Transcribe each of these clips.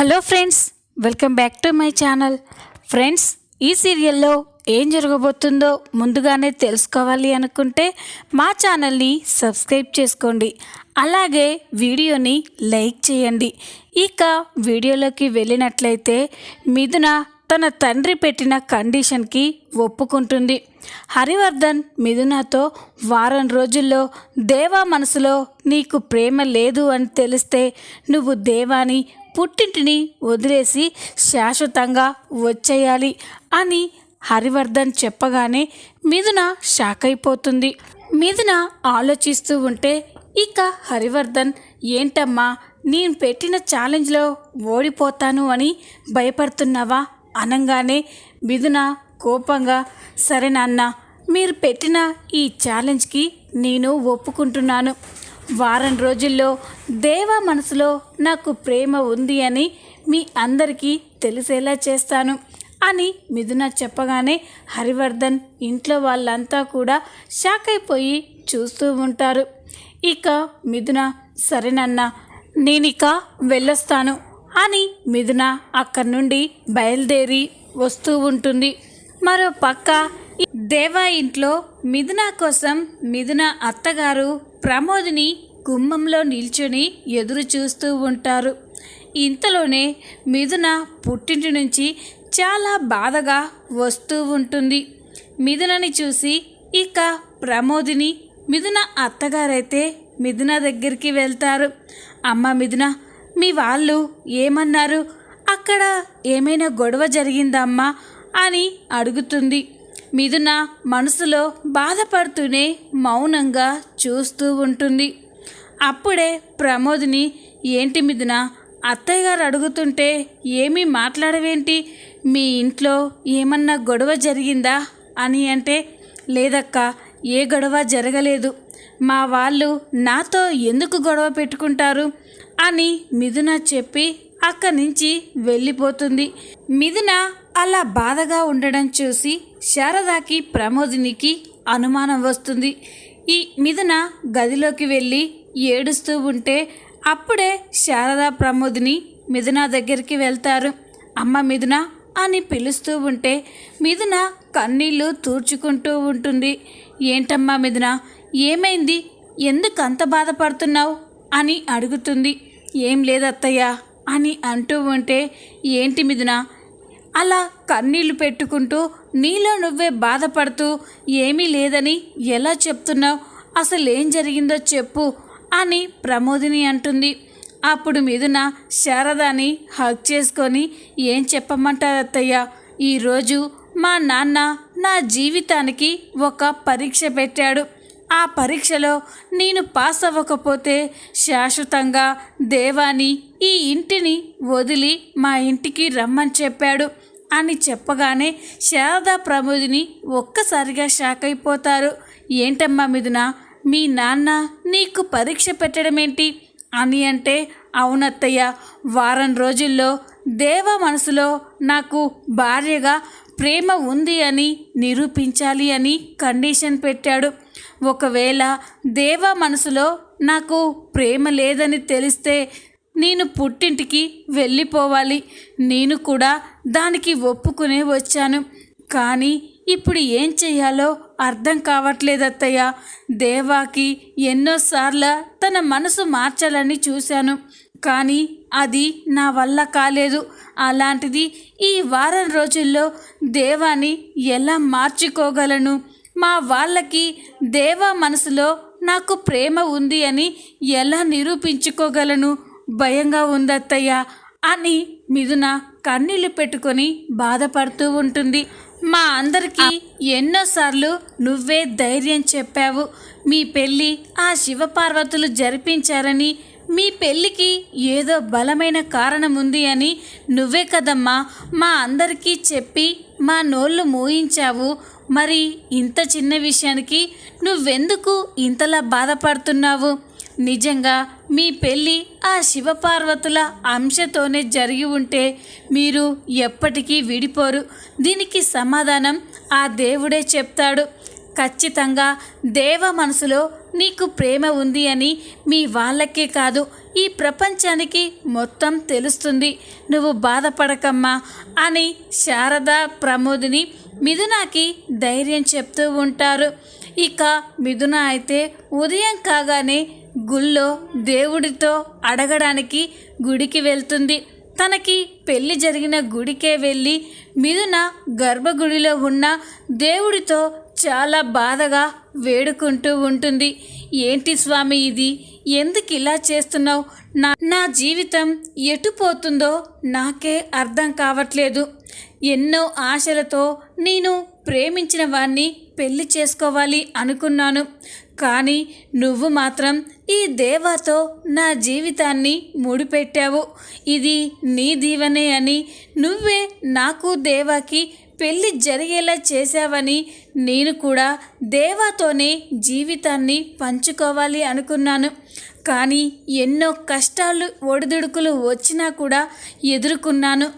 Hello friends welcome back to my channel. Friends ఈ సీరియల్లో ఏం జరగబోతుందో ముందుగానే తెలుసుకోవాలి అనుకుంటే మా ఛానల్ని సబ్స్క్రైబ్ చేసుకోండి. అలాగే వీడియోని లైక్ చేయండి. ఇక వీడియోలోకి వెళ్ళినట్లయితే మిథున తన తండ్రి పెట్టిన కండిషన్కి ఒప్పుకుంటుంది. హరివర్ధన్ మిథునతో వారం రోజుల్లో దేవా మనసులో నీకు ప్రేమ లేదు అని తెలిస్తే నువ్వు దేవాని పుట్టింటిని వదిలేసి శాశ్వతంగా వచ్చేయాలి అని హరివర్ధన్ చెప్పగానే మిథున షాక్ అయిపోతుంది. మిథున ఆలోచిస్తూ ఉంటే ఇక హరివర్ధన్ ఏంటమ్మా నేను పెట్టిన ఛాలెంజ్లో ఓడిపోతాను అని భయపడుతున్నావా? అనగానే మిథున కోపంగా సరే నాన్న మీరు పెట్టిన ఈ ఛాలెంజ్కి నేను ఒప్పుకుంటున్నాను. వారం రోజుల్లో దేవ మనసులో నాకు ప్రేమ ఉంది అని మీ అందరికీ తెలిసేలా చేస్తాను అని మిథున చెప్పగానే హరివర్ధన్ ఇంట్లో వాళ్ళంతా కూడా షాక్ అయిపోయి చూస్తూ ఉంటారు. ఇక మిథున సరేనన్నా నేనిక వెళ్ళొస్తాను అని మిథున అక్కడి నుండి బయలుదేరి వస్తూ ఉంటుంది. మరో పక్క దేవా ఇంట్లో మిథున కోసం మిథున అత్తగారు ప్రమోద్ని గుమ్మంలో నిల్చుని ఎదురు చూస్తూ ఉంటారు. ఇంతలోనే మిథున పుట్టింటి నుంచి చాలా బాధగా వస్తూ ఉంటుంది. మిథునని చూసి ఇక ప్రమోదిని మిథున అత్తగారైతే మిథున దగ్గరికి వెళ్తారు. అమ్మ మిథున మీ వాళ్ళు ఏమన్నారు? అక్కడ ఏమైనా గొడవ జరిగిందమ్మా అని అడుగుతుంది. మిథున మనసులో బాధపడుతూనే మౌనంగా చూస్తూ ఉంటుంది. అప్పుడే ప్రమోద్ని ఏంటి మిథున? అత్తయ్య గారు అడుగుతుంటే ఏమీ మాట్లాడవేంటి? మీ ఇంట్లో ఏమన్నా గొడవ జరిగిందా? అని అంటే లేదక్క ఏ గొడవ జరగలేదు. మా వాళ్ళు నాతో ఎందుకు గొడవ పెట్టుకుంటారు? అని మిథున చెప్పి అక్కడి నుంచి వెళ్ళిపోతుంది. మిథున అలా బాధగా ఉండడం చూసి శారదాకి ప్రమోదినికి అనుమానం వస్తుంది. ఈ మిథున గదిలోకి వెళ్ళి ఏడుస్తూ ఉంటే అప్పుడే శారదా ప్రమోదిని మిథున దగ్గరికి వెళ్తారు. అమ్మ మిథున అని పిలుస్తూ ఉంటే మిథున కన్నీళ్ళు తూర్చుకుంటూ ఉంటుంది. ఏంటమ్మా మిథున ఏమైంది? ఎందుకు అంత బాధపడుతున్నావు? అని అడుగుతుంది. ఏం లేదత్తయ్య అని అంటూ ఉంటే ఏంటి మిథున అలా కన్నీళ్ళు పెట్టుకుంటూ నీలో నువ్వే బాధపడుతూ ఏమీ లేదని ఎలా చెప్తున్నావు? అసలేం జరిగిందో చెప్పు అని ప్రమోదిని అంటుంది. అప్పుడు మిథున శారదాని హక్ చేసుకొని ఏం చెప్పమంటారు అత్తయ్య ఈరోజు మా నాన్న నా జీవితానికి ఒక పరీక్ష పెట్టాడు. ఆ పరీక్షలో నేను పాస్ అవ్వకపోతే శాశ్వతంగా దేవాని ఈ ఇంటిని వదిలి మా ఇంటికి రమ్మని చెప్పాడు. అని చెప్పగానే శారదా ప్రమోదిని ఒక్కసారిగా షాక్ అయిపోతారు. ఏంటమ్మా మిథున మీ నాన్న నీకు పరీక్ష పెట్టడం ఏంటి అని అంటే అవునత్తయ్య వారం రోజుల్లో దేవ మనసులో నాకు భార్యగా ప్రేమ ఉంది అని నిరూపించాలి అని కండిషన్ పెట్టాడు. ఒకవేళ దేవ మనసులో నాకు ప్రేమ లేదని తెలిస్తే నేను పుట్టింటికి వెళ్ళిపోవాలి. నేను కూడా దానికి ఒప్పుకునే వచ్చాను. కానీ ఇప్పుడు ఏం చేయాలో అర్థం కావట్లేదు అత్తయ్య. దేవాకి ఎన్నోసార్లు తన మనసు మార్చాలని చూశాను. కానీ అది నా వల్ల కాలేదు. అలాంటిది ఈ వారం రోజుల్లో దేవాని ఎలా మార్చుకోగలను? మా వాళ్ళకి దేవా మనసులో నాకు ప్రేమ ఉంది అని ఎలా నిరూపించుకోగలను? భయంగా ఉందత్తయ్య అని మిథున కన్నీళ్ళు పెట్టుకొని బాధపడుతూ ఉంటుంది. మా అందరికీ ఎన్నోసార్లు నువ్వే ధైర్యం చెప్పావు. మీ పెళ్ళి ఆ శివపార్వతులు జరిపించారని మీ పెళ్ళికి ఏదో బలమైన కారణం ఉంది అని నువ్వే కదమ్మా మా అందరికీ చెప్పి మా నోళ్ళు మోయించావు. మరి ఇంత చిన్న విషయానికి నువ్వెందుకు ఇంతలా బాధపడుతున్నావు? నిజంగా మీ పెళ్ళి ఆ శివపార్వతుల అంశతోనే జరిగి ఉంటే మీరు ఎప్పటికీ విడిపోరు. దీనికి సమాధానం ఆ దేవుడే చెప్తాడు. ఖచ్చితంగా దేవ మనసులో నీకు ప్రేమ ఉంది అని మీ వాళ్ళకే కాదు ఈ ప్రపంచానికి మొత్తం తెలుస్తుంది. నువ్వు బాధపడకమ్మా అని శారద ప్రమోదిని మిథునాకి ధైర్యం చెప్తూ ఉంటారు. ఇక మిథున అయితే ఉదయం కాగానే గుళ్ళో దేవుడితో అడగడానికి గుడికి వెళ్తుంది. తనకి పెళ్ళి జరిగిన గుడికే వెళ్ళి మిథున గర్భగుడిలో ఉన్న దేవుడితో చాలా బాధగా వేడుకుంటూ ఉంటుంది. ఏంటి స్వామి ఇది? ఎందుకు ఇలా చేస్తున్నావు? నా నా జీవితం ఎటు పోతుందో నాకే అర్థం కావట్లేదు. ఎన్నో ఆశలతో నేను ప్రేమించిన వాణ్ణి పెళ్ళి చేసుకోవాలి అనుకున్నాను. కానీ నువ్వు మాత్రం ఈ దేవాతో నా జీవితాన్ని ముడిపెట్టావు. ఇది నీ దీవనే అని నువ్వే నాకు దేవాకి పెళ్ళి జరిగేలా చేశావని నేను కూడా దేవాతోనే జీవితాన్ని పంచుకోవాలి అనుకున్నాను. కానీ ఎన్నో కష్టాలు ఒడిదుడుకులు వచ్చినా కూడా ఎదుర్కొన్నాను.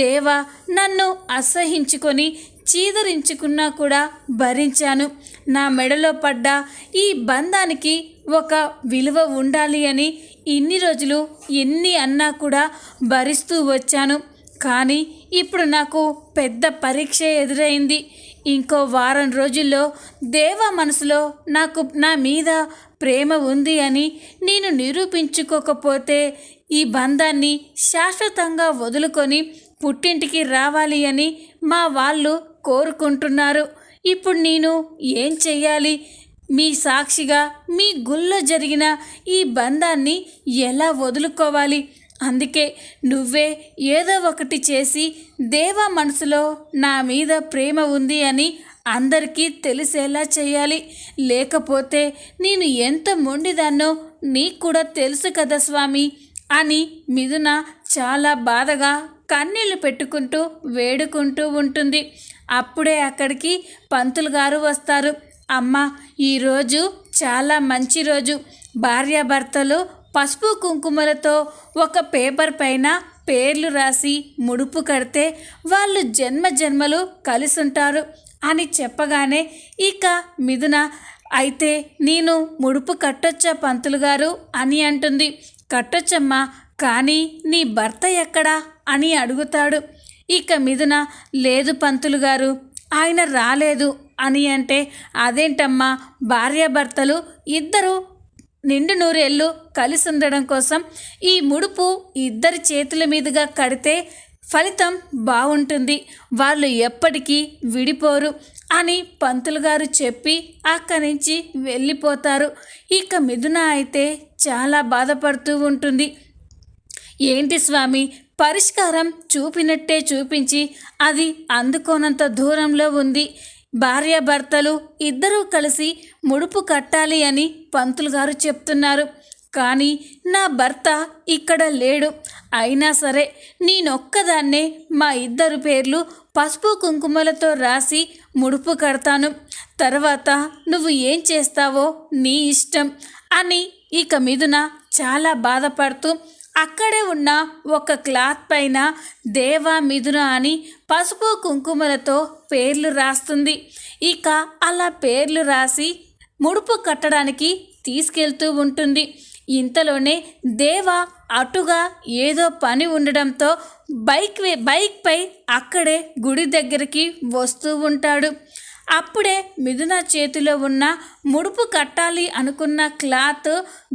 దేవ నన్ను అసహించుకొని చీదరించుకున్నా కూడా భరించాను. నా మెడలో పడ్డ ఈ బంధానికి ఒక విలువ ఉండాలి అని ఇన్ని రోజులు ఎన్ని అన్నా కూడా భరిస్తూ వచ్చాను. కానీ ఇప్పుడు నాకు పెద్ద పరీక్ష ఎదురైంది. ఇంకో వారం రోజుల్లో దేవ మనసులో నాకు నా మీద ప్రేమ ఉంది అని నేను నిరూపించుకోకపోతే ఈ బంధాన్ని శాశ్వతంగా వదులుకొని పుట్టింటికి రావాలి అని మా వాళ్ళు కోరుకుంటున్నారు. ఇప్పుడు నేను ఏం చెయ్యాలి? మీ సాక్షిగా మీ గుళ్ళో జరిగిన ఈ బంధాన్ని ఎలా వదులుకోవాలి? అందుకే నువ్వే ఏదో ఒకటి చేసి దేవా మనసులో నా మీద ప్రేమ ఉంది అని అందరికీ తెలిసేలా చేయాలి లేకపోతే నేను ఎంత మొండిదాన్నో నీకు కూడా తెలుసు కదా స్వామి అని మిథున చాలా బాధగా కన్నీళ్ళు పెట్టుకుంటూ వేడుకుంటూ ఉంటుంది. అప్పుడే అక్కడికి పంతులు గారు వస్తారు. అమ్మ ఈరోజు చాలా మంచి రోజు. భార్యాభర్తలు పసుపు కుంకుమలతో ఒక పేపర్ పైన పేర్లు రాసి ముడుపు కడితే వాళ్ళు జన్మ జన్మలు కలిసుంటారు అని చెప్పగానే ఇక మిథున అయితే నేను ముడుపు కట్టొచ్చా పంతులు గారు? అని అంటుంది. కట్టొచ్చమ్మా కానీ నీ భర్త ఎక్కడా? అని అడుగుతాడు. ఇక మిథున లేదు పంతులు గారు ఆయన రాలేదు అని అంటే అదేంటమ్మా? భార్యాభర్తలు ఇద్దరు నిండు నూరేళ్ళు కలిసి ఉండడం కోసం ఈ ముడుపు ఇద్దరి చేతుల మీదుగా కడితే ఫలితం బాగుంటుంది వాళ్ళు ఎప్పటికీ విడిపోరు అని పంతులు గారు చెప్పి అక్కడి నుంచి వెళ్ళిపోతారు. ఇక మిథున అయితే చాలా బాధపడుతూ ఉంటుంది. ఏంటి స్వామి పరిష్కారం చూపినట్టే చూపించి అది అందుకోనంత దూరంలో ఉంది. భార్యాభర్తలు ఇద్దరూ కలిసి ముడుపు కట్టాలి అని పంతులు గారు చెప్తున్నారు. కానీ నా భర్త ఇక్కడ లేడు. అయినా సరే నేనొక్కదాన్నే మా ఇద్దరు పేర్లు పసుపు కుంకుమలతో రాసి ముడుపు కడతాను. తర్వాత నువ్వు ఏం చేస్తావో నీ ఇష్టం అని ఇక మీదున చాలా బాధపడుతూ అక్కడే ఉన్న ఒక క్లాత్ పైన దేవ మిథున అని పసుపు కుంకుమలతో పేర్లు రాస్తుంది. ఇక అలా పేర్లు రాసి ముడుపు కట్టడానికి తీసుకెళ్తూ ఉంటుంది. ఇంతలోనే దేవ అటుగా ఏదో పని ఉండడంతో బైక్ బైక్పై అక్కడే గుడి దగ్గరికి వస్తూ ఉంటాడు. అప్పుడే మిథున చేతిలో ఉన్న ముడుపు కట్టాలి అనుకున్న క్లాత్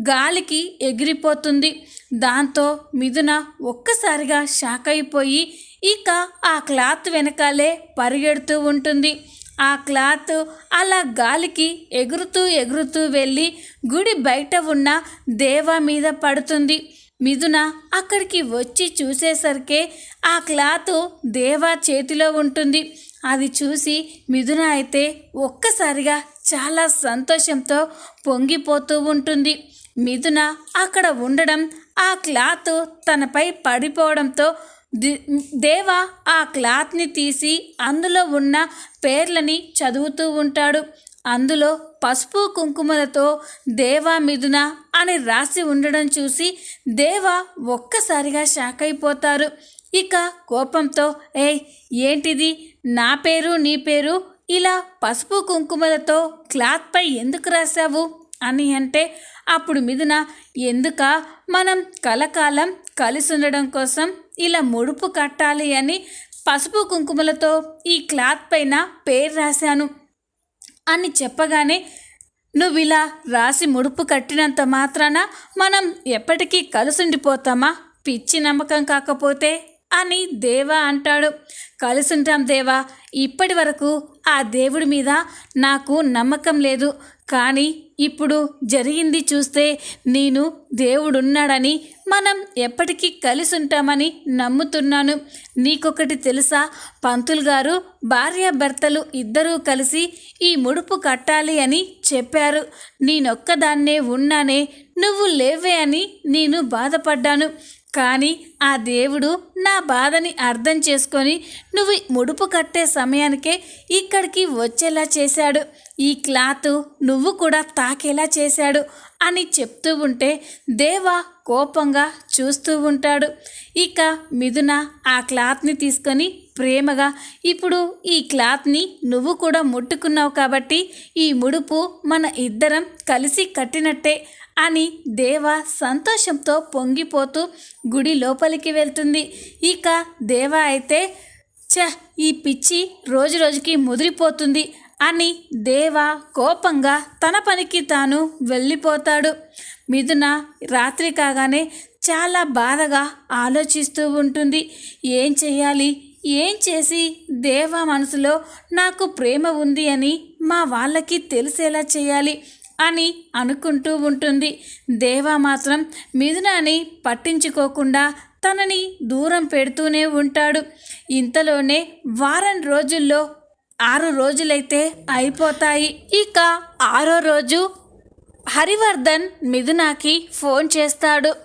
గాలికి ఎగిరిపోతుంది. దాంతో మిథున ఒక్కసారిగా షాక్ అయిపోయి ఇక ఆ క్లాత్ వెనకాలే పరిగెడుతూ ఉంటుంది. ఆ క్లాత్ అలా గాలికి ఎగురుతూ ఎగురుతూ వెళ్ళి గుడి బయట ఉన్న దేవ మీద పడుతుంది. మిథున అక్కడికి వచ్చి చూసేసరికే ఆ క్లాత్ దేవా చేతిలో ఉంటుంది. అది చూసి మిథున అయితే ఒక్కసారిగా చాలా సంతోషంతో పొంగిపోతూ ఉంటుంది. మిథున అక్కడ ఉండడం ఆ క్లాత్ తనపై పడిపోవడంతో దేవ ఆ క్లాత్ని తీసి అందులో ఉన్న పేర్లని చదువుతూ ఉంటాడు. అందులో పసుపు కుంకుమలతో దేవా మిథున అని రాసి ఉండడం చూసి దేవ ఒక్కసారిగా షాక్ అయిపోతారు ఇక కోపంతో ఏ ఏంటిది? నా పేరు నీ పేరు? ఇలా పసుపు కుంకుమలతో క్లాత్పై ఎందుకు రాశావు? అని అంటే అప్పుడు మిథున ఎందుక? మనం కలకాలం కలిసి ఉండడం కోసం ఇలా ముడుపు కట్టాలి అని పసుపు కుంకుమలతో ఈ క్లాత్ పైన పేరు రాశాను. అని చెప్పగానే నువ్వు ఇలా రాసి ముడుపు కట్టినంత మాత్రాన మనం ఎప్పటికీ కలిసుండిపోతామా? పిచ్చి నమ్మకం కాకపోతే. అని దేవా అంటాడు. కలుసుంటాం దేవా ఇప్పటి వరకు ఆ దేవుడి మీద నాకు నమ్మకం లేదు. కానీ ఇప్పుడు జరిగింది చూస్తే నేను దేవుడున్నాడని మనం ఎప్పటికీ కలిసి ఉంటామని నమ్ముతున్నాను. నీకొకటి తెలుసా? పంతులు గారు భార్యాభర్తలు ఇద్దరూ కలిసి ఈ ముడుపు కట్టాలి అని చెప్పారు. నేనొక్కదాన్నే ఉన్నానే నువ్వు లేవే అని నేను బాధపడ్డాను. కానీ ఆ దేవుడు నా బాధని అర్థం చేసుకొని నువ్వు ముడుపు కట్టే సమయానికే ఇక్కడికి వచ్చేలా చేశాడు. ఈ క్లాత్ నువ్వు కూడా తాకేలా చేశాడు అని చెప్తూ ఉంటే దేవా కోపంగా చూస్తూ ఉంటాడు. ఇక మిథున ఆ క్లాత్ని తీసుకొని ప్రేమగా ఇప్పుడు ఈ క్లాత్ని నువ్వు కూడా ముట్టుకున్నావు కాబట్టి ఈ ముడుపు మన ఇద్దరం కలిసి కట్టినట్టే అని దేవ సంతోషంతో పొంగిపోతూ గుడి లోపలికి వెళ్తుంది. ఇక దేవ అయితే చ ఈ పిచ్చి రోజు రోజుకి ముదిరిపోతుంది అని దేవ కోపంగా తన పనికి తాను వెళ్ళిపోతాడు. మిథున రాత్రి కాగానే చాలా బాధగా ఆలోచిస్తూ ఉంటుంది. ఏం చేయాలి ఏం చేసి? దేవ మనసులో నాకు ప్రేమ ఉంది అని మా వాళ్ళకి తెలిసేలా చేయాలి అని అనుకుంటూ ఉంటుంది. దేవా మాత్రం మిథునాని పట్టించుకోకుండా తనని దూరం పెడుతూనే ఉంటాడు. ఇంతలోనే వారం రోజుల్లో ఆరు రోజులైతే అయిపోతాయి. ఇక ఆరో రోజు హరివర్ధన్ మిథునాకి ఫోన్ చేస్తాడు.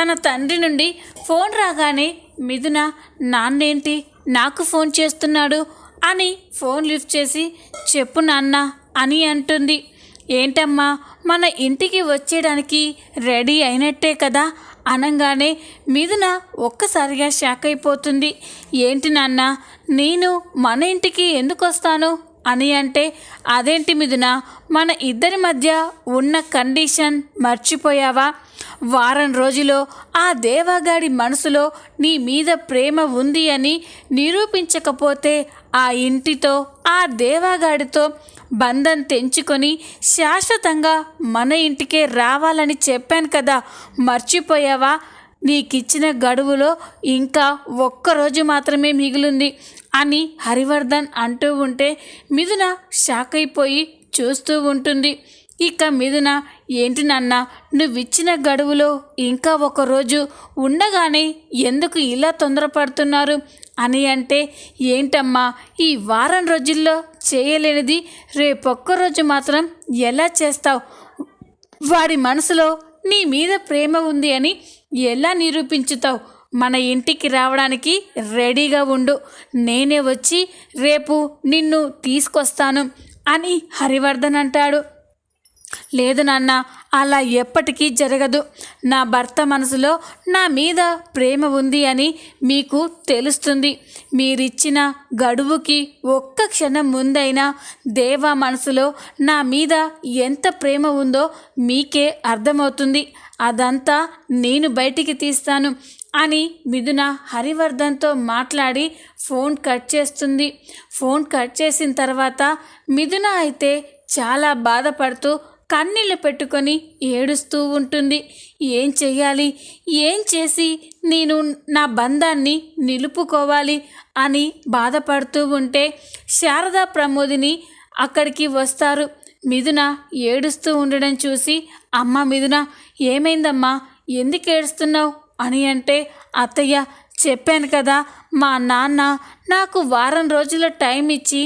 తన తండ్రి నుండి ఫోన్ రాగానే మిథున నాన్నేంటి? నాకు ఫోన్ చేస్తున్నాడు అని ఫోన్ లిఫ్ట్ చేసి చెప్పు నాన్న అని అంటుంది. ఏంటమ్మా మన ఇంటికి వచ్చేయడానికి రెడీ అయినట్టే కదా? అనగానే మిథున ఒక్కసారిగా షాక్ అయిపోతుంది. ఏంటి నాన్న నేను మన ఇంటికి ఎందుకు వస్తాను అని అంటే అదేంటి మిథున మన ఇద్దరి మధ్య ఉన్న కండిషన్ మర్చిపోయావా? వారం రోజులో ఆ దేవాగాడి మనసులో నీ మీద ప్రేమ ఉంది అని నిరూపించకపోతే ఆ ఇంటితో ఆ దేవాగాడితో బంధం తెంచుకొని శాశ్వతంగా మన ఇంటికే రావాలని చెప్పాను కదా. మర్చిపోయావా? నీకిచ్చిన గడువులో ఇంకా ఒక్కరోజు మాత్రమే మిగిలింది అని హరివర్ధన్ అంటూ ఉంటే మిథున షాక్ అయిపోయి చూస్తూ ఉంటుంది. ఇక మిథున ఏంటి నాన్న నువ్విచ్చిన గడువులో ఇంకా ఒకరోజు ఉండగానే ఎందుకు ఇలా తొందరపడుతున్నారు? అని అంటే ఏంటమ్మా ఈ వారం రోజుల్లో చేయలేనిది. రేపొక్కరోజు మాత్రం ఎలా చేస్తావు? వాడి మనసులో నీ మీద ప్రేమ ఉంది అని ఎలా నిరూపించుతావు? మన ఇంటికి రావడానికి రెడీగా ఉండు. నేనే వచ్చి రేపు నిన్ను తీసుకొస్తాను అని హరివర్ధన్ అంటాడు. లేదు నాన్న అలా ఎప్పటికీ జరగదు. నా భర్త మనసులో నా మీద ప్రేమ ఉంది అని మీకు తెలుస్తుంది. మీరిచ్చిన గడువుకి ఒక్క క్షణం ముందైనా దేవా మనసులో నా మీద ఎంత ప్రేమ ఉందో మీకే అర్థమవుతుంది. అదంతా నేను బయటికి తీస్తాను అని మిథున హరివర్ధన్తో మాట్లాడి ఫోన్ కట్ చేస్తుంది. ఫోన్ కట్ చేసిన తర్వాత మిథున అయితే చాలా బాధపడుతూ కన్నీళ్ళు పెట్టుకొని ఏడుస్తూ ఉంటుంది. ఏం చెయ్యాలి? ఏం చేసి నేను నా బంధాన్ని నిలుపుకోవాలి అని బాధపడుతూ ఉంటే శారదా ప్రమోదిని అక్కడికి వస్తారు. మిథున ఏడుస్తూ ఉండడం చూసి అమ్మ మిథున ఏమైందమ్మా? ఎందుకు ఏడుస్తున్నావు? అని అంటే అత్తయ్య చెప్పాను కదా మా నాన్న నాకు వారం రోజుల టైం ఇచ్చి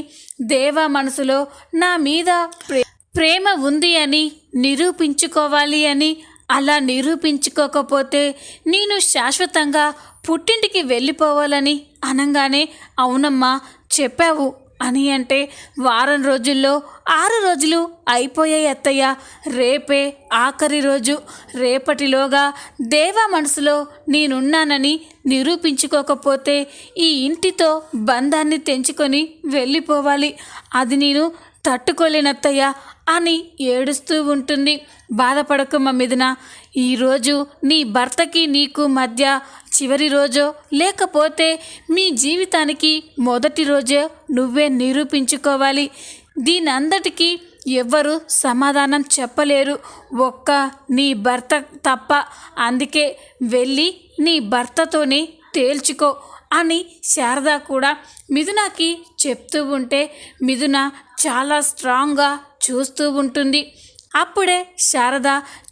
దేవా మనసులో నా మీద ప్రే ప్రేమ ఉంది అని నిరూపించుకోవాలి అని అలా నిరూపించుకోకపోతే నేను శాశ్వతంగా పుట్టింటికి వెళ్ళిపోవాలని అనగానే అవునమ్మా చెప్పావు అని అంటే వారం రోజుల్లో ఆరు రోజులు అయిపోయాయి అత్తయ్య. రేపే ఆఖరి రోజు. రేపటిలోగా దేవ మనసులో నేనున్నానని నిరూపించుకోకపోతే ఈ ఇంటితో బంధాన్ని తెంచుకొని వెళ్ళిపోవాలి. అది నేను తట్టుకోలేనత్తయ్య. అని ఏడుస్తూ ఉంటుంది. బాధపడకు మిథున ఈరోజు నీ భర్తకి నీకు మధ్య చివరి రోజో? లేకపోతే మీ జీవితానికి మొదటి రోజో నువ్వే నిరూపించుకోవాలి. దీనందటికీ ఎవ్వరు సమాధానం చెప్పలేరు. ఒక్క నీ భర్త తప్ప అందుకే వెళ్ళి నీ భర్తతోనే తేల్చుకో అని శారద కూడా మిథునకి చెప్తూ ఉంటే మిథున చాలా స్ట్రాంగ్గా చూస్తూ ఉంటుంది. అప్పుడే శారద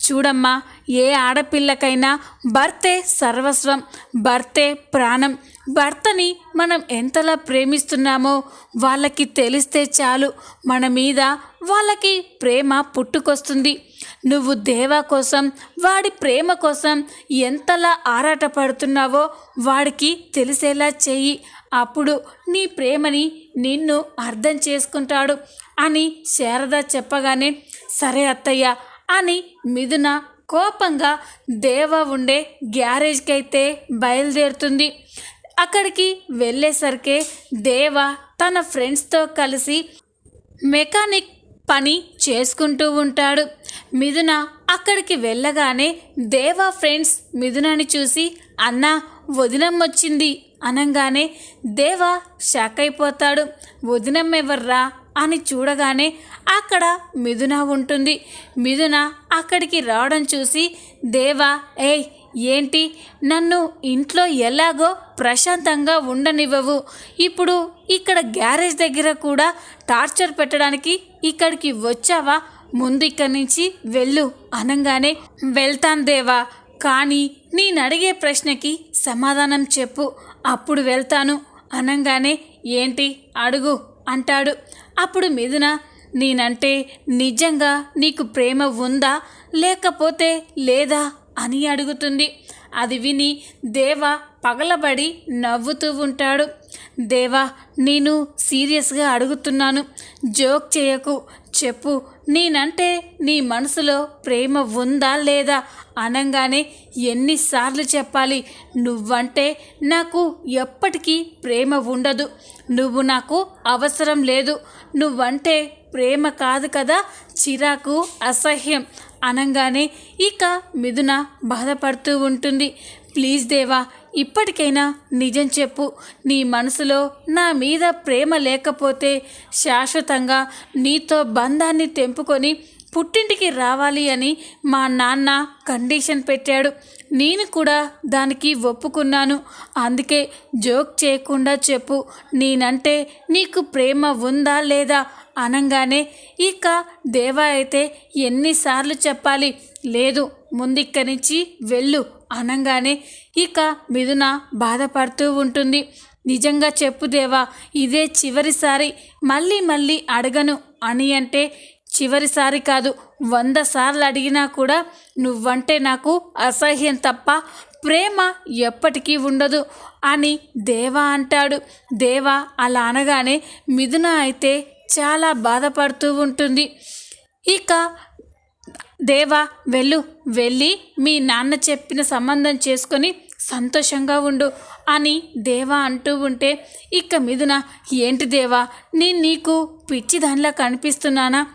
చూడమ్మా ఏ ఆడపిల్లకైనా భర్తే సర్వస్వం భర్తే ప్రాణం. భర్తని మనం ఎంతలా ప్రేమిస్తున్నామో వాళ్ళకి తెలిస్తే చాలు. మన మీద వాళ్ళకి ప్రేమ పుట్టుకొస్తుంది. నువ్వు దేవా కోసం వాడి ప్రేమ కోసం ఎంతలా ఆరాటపడుతున్నావో వాడికి తెలిసేలా చెయ్యి. అప్పుడు నీ ప్రేమని నిన్ను అర్థం చేసుకుంటాడు. అని శారద చెప్పగానే సరే అత్తయ్య అని మిథున కోపంగా దేవ ఉండే గ్యారేజ్కి అయితే బయలుదేరుతుంది. అక్కడికి వెళ్ళేసరికి దేవ తన ఫ్రెండ్స్తో కలిసి మెకానిక్ పని చేసుకుంటూ ఉంటాడు. మిథున అక్కడికి వెళ్ళగానే దేవా ఫ్రెండ్స్ మిథునని చూసి అన్న వదినం వచ్చింది. అనగానే దేవా షాక్ అయిపోతాడు వదినం ఎవర్రా? అని చూడగానే అక్కడ మిథున ఉంటుంది. మిథున అక్కడికి రావడం చూసి దేవా ఏయ్ ఏంటి? నన్ను ఇంట్లో ఎలాగో ప్రశాంతంగా ఉండనివ్వవు. ఇప్పుడు ఇక్కడ గ్యారేజ్ దగ్గర కూడా టార్చర్ పెట్టడానికి ఇక్కడికి వచ్చావా? ముందు ఇక్కడి నుంచి వెళ్ళు అనగానే వెళ్తాను దేవా కానీ నేను అడిగే ప్రశ్నకి సమాధానం చెప్పు. అప్పుడు వెళ్తాను అనగానే ఏంటి? అడుగు. అంటాడు. అప్పుడు మిథున నేనంటే నిజంగా నీకు ప్రేమ ఉందా? లేకపోతే లేదా? అని అడుగుతుంది. అది విని దేవ పగలబడి నవ్వుతూ ఉంటాడు. దేవా నేను సీరియస్గా అడుగుతున్నాను. జోక్ చేయకు. చెప్పు. నేనంటే నీ మనసులో ప్రేమ ఉందా లేదా అనగానే ఎన్నిసార్లు చెప్పాలి. నువ్వంటే నాకు ఎప్పటికీ ప్రేమ ఉండదు. నువ్వు నాకు అవసరం లేదు. నువ్వంటే ప్రేమ కాదు కదా చిరాకు అసహ్యం అనగానే ఇక మిథున బాధపడుతూ ఉంటుంది. ప్లీజ్ దేవా ఇప్పటికైనా నిజం చెప్పు. నీ మనసులో నా మీద ప్రేమ లేకపోతే శాశ్వతంగా నీతో బంధాన్ని తెంపుకొని పుట్టింటికి రావాలి అని మా నాన్న కండిషన్ పెట్టాడు. నేను కూడా దానికి ఒప్పుకున్నాను. అందుకే జోక్ చేయకుండా చెప్పు. నేనంటే నీకు ప్రేమ ఉందా లేదా అనగానే ఇక దేవా అయితే ఎన్నిసార్లు చెప్పాలి? లేదు. ముందిక్కడి నుంచి వెళ్ళు అనగానే ఇక మిథున బాధపడుతూ ఉంటుంది. నిజంగా చెప్పు దేవా ఇదే చివరిసారి. మళ్ళీ మళ్ళీ అడగను అని అంటే చివరిసారి కాదు వంద సార్లు అడిగినా కూడా నువ్వంటే నాకు అసహ్యం తప్ప ప్రేమ ఎప్పటికీ ఉండదు అని దేవా అంటాడు. దేవా అలా అనగానే మిథున అయితే చాలా బాధపడుతూ ఉంటుంది. ఇక దేవా వెళ్ళు. వెళ్ళి మీ నాన్న చెప్పిన సంబంధం చేసుకొని సంతోషంగా ఉండు అని దేవా అంటూ ఉంటే ఇక మీదున ఏంటి దేవా నేను నీకు పిచ్చి దానిలా కనిపిస్తున్నానా?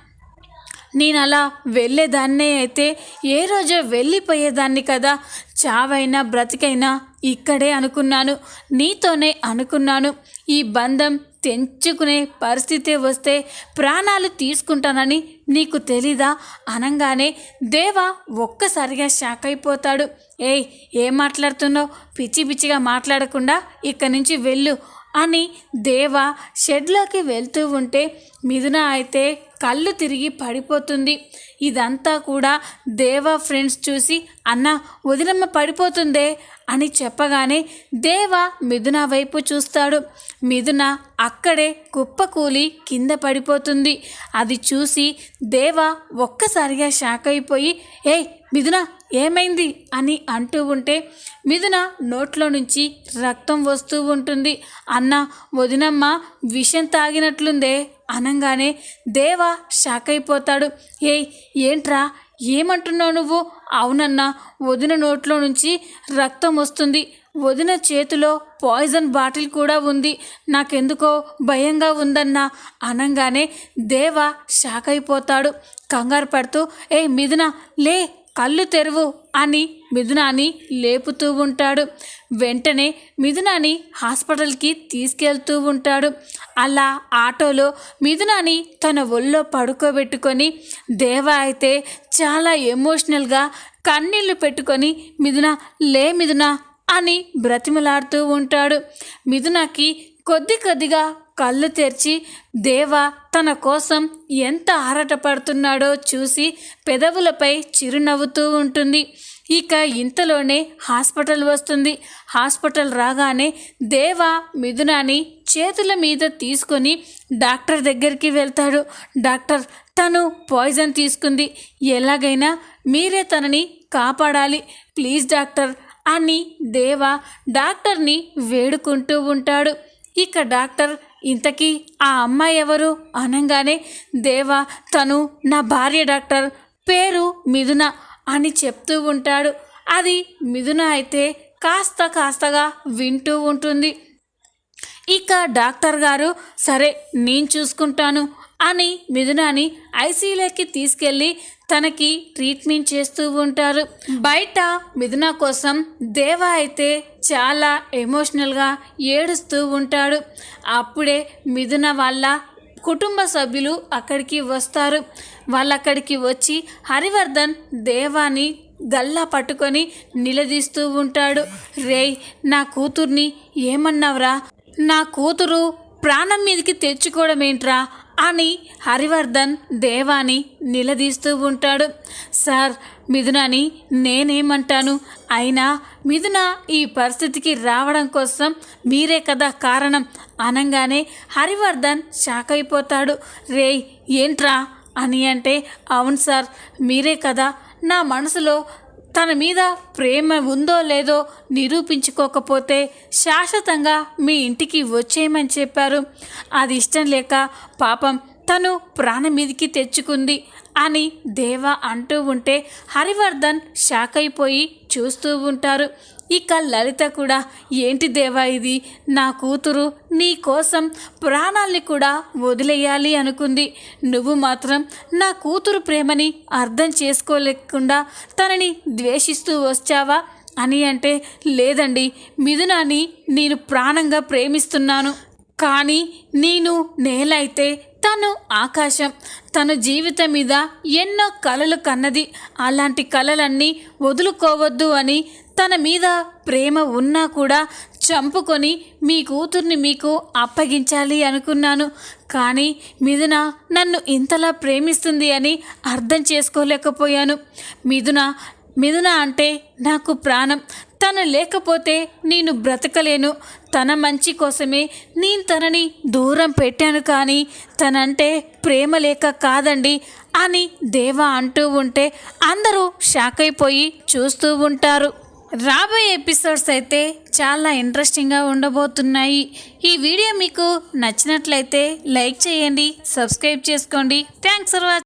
నేను అలా వెళ్ళేదాన్నే అయితే ఏ రోజో వెళ్ళిపోయేదాన్ని కదా? చావైనా బ్రతికైనా ఇక్కడే అనుకున్నాను నీతోనే అనుకున్నాను. ఈ బంధం తెంచుకునే పరిస్థితి వస్తే ప్రాణాలు తీసుకుంటానని నీకు తెలీదా? అనగానే దేవా ఒక్కసారిగా షాక్ అయిపోతాడు. ఏయ్ ఏం మాట్లాడుతున్నావు? పిచ్చి పిచ్చిగా మాట్లాడకుండా ఇక్కడి నుంచి వెళ్ళు అని దేవ షెడ్లోకి వెళ్తూ ఉంటే మిథున అయితే కళ్ళు తిరిగి పడిపోతుంది. ఇదంతా కూడా దేవ ఫ్రెండ్స్ చూసి అన్న వదినమ్మ పడిపోతుందే? అని చెప్పగానే దేవ మిథున వైపు చూస్తాడు. మిథున అక్కడే కుప్పకూలి కింద పడిపోతుంది. అది చూసి దేవ ఒక్కసారిగా షాక్ అయిపోయి ఏయ్ మిథున ఏమైంది? అని అంటూ ఉంటే మిథున నోట్లో నుంచి రక్తం వస్తూ ఉంటుంది. అన్న వదినమ్మ విషం తాగినట్లుందే. అనంగానే దేవ షాక్ అయిపోతాడు ఏయ్ ఏంట్రా? ఏమంటున్నావు నువ్వు? అవునన్నా వదిన నోట్లో నుంచి రక్తం వస్తుంది. వదిన చేతిలో పాయిజన్ బాటిల్ కూడా ఉంది. నాకెందుకో భయంగా ఉందన్నా. అనంగానే దేవ షాక్ అయిపోతాడు కంగారు పడుతూ ఏ మిథున లే కళ్ళు తెరువు అని మిథునాని లేపుతూ ఉంటాడు. వెంటనే మిథునాని హాస్పిటల్కి తీసుకెళ్తూ ఉంటాడు. అలా ఆటోలో మిథునాని తన ఒళ్ళో పడుకోబెట్టుకొని దేవ అయితే చాలా ఎమోషనల్గా కన్నీళ్ళు పెట్టుకొని మిథున లే మిథున అని బ్రతిమలాడుతూ ఉంటాడు. మిథునకి కొద్ది కొద్దిగా కళ్ళు తెరిచి దేవ తన కోసం ఎంత ఆరాటపడుతున్నాడో చూసి పెదవులపై చిరునవ్వుతూ ఉంటుంది. ఇక ఇంతలోనే హాస్పిటల్ వస్తుంది. హాస్పిటల్ రాగానే దేవ మిథునాని చేతుల మీద తీసుకొని డాక్టర్ దగ్గరికి వెళ్తాడు. డాక్టర్ తను పాయిజన్ తీసుకుంది. ఎలాగైనా మీరే తనని కాపాడాలి. ప్లీజ్ డాక్టర్ అని దేవ డాక్టర్ని వేడుకుంటూ ఉంటాడు. ఇక డాక్టర్ ఇంతకీ ఆ అమ్మాయి ఎవరు? అనగానే దేవా తను నా భార్య డాక్టర్ పేరు మిథున అని చెప్తూ ఉంటాడు. అది మిథున అయితే కాస్త కాస్తగా వింటూ ఉంటుంది. ఇక డాక్టర్ గారు సరే నేను చూసుకుంటాను. అని మిథునాని ఐసీయూలోకి తీసుకెళ్ళి తనకి ట్రీట్మెంట్ చేస్తూ ఉంటారు. బయట మిథున కోసం దేవ అయితే చాలా ఎమోషనల్గా ఏడుస్తూ ఉంటాడు. అప్పుడే మిథున వాళ్ళ కుటుంబ సభ్యులు అక్కడికి వస్తారు. వాళ్ళు అక్కడికి వచ్చి హరివర్ధన్ దేవాని గల్లా పట్టుకొని నిలదీస్తూ ఉంటాడు. రేయ్ నా కూతుర్ని ఏమన్నావురా? నా కూతురు ప్రాణం మీదకి తెచ్చుకోవడం ఏంట్రా అని హరివర్ధన్ దేవాని నిలదీస్తూ ఉంటాడు. సార్ మిథునాని నేనేమంటాను? అయినా మిథున ఈ పరిస్థితికి రావడం కోసం మీరే కదా కారణం అనగానే హరివర్ధన్ షాక్ అయిపోతాడు. రేయ్ ఏంట్రా? అని అంటే అవును సార్ మీరే కదా. నా మనసులో తన మీద ప్రేమ ఉందో లేదో నిరూపించుకోకపోతే శాశ్వతంగా మీ ఇంటికి వచ్చేయమని చెప్పారు. అది ఇష్టం లేక పాపం తను ప్రాణం మీదికి తెచ్చుకుంది అని దేవ అంటూ ఉంటే హరివర్ధన్ షాక్ అయిపోయి చూస్తూ ఉంటారు. ఇక లలిత కూడా ఏంటి దేవా ఇది? నా కూతురు నీ కోసం ప్రాణాల్ని కూడా వదిలేయాలి అనుకుంది. నువ్వు మాత్రం నా కూతురు ప్రేమని అర్థం చేసుకోలేకుండా తనని ద్వేషిస్తూ వచ్చావా? అని అంటే లేదండి. మిథునాని నేను ప్రాణంగా ప్రేమిస్తున్నాను. కానీ నేను నేలైతే తను ఆకాశం. తన జీవితం మీద ఎన్నో కలలు కన్నది. అలాంటి కలలన్నీ వదులుకోవద్దు అని తన మీద ప్రేమ ఉన్నా కూడా చంపుకొని మీ కూతుర్ని మీకు అప్పగించాలి అనుకున్నాను. కానీ మిథున నన్ను ఇంతలా ప్రేమిస్తుంది అని అర్థం చేసుకోలేకపోయాను. మిథున మిథున అంటే నాకు ప్రాణం. తను లేకపోతే నేను బ్రతకలేను. తన మంచి కోసమే నేను తనని దూరం పెట్టాను కానీ తనంటే ప్రేమ లేక కాదండి అని దేవా అంటూ ఉంటే అందరూ షాక్ అయిపోయి చూస్తూ ఉంటారు. రాబోయే ఎపిసోడ్స్ అయితే చాలా ఇంట్రెస్టింగ్గా ఉండబోతున్నాయి. ఈ వీడియో మీకు నచ్చినట్లయితే లైక్ చేయండి సబ్స్క్రైబ్ చేసుకోండి. Thanks for watching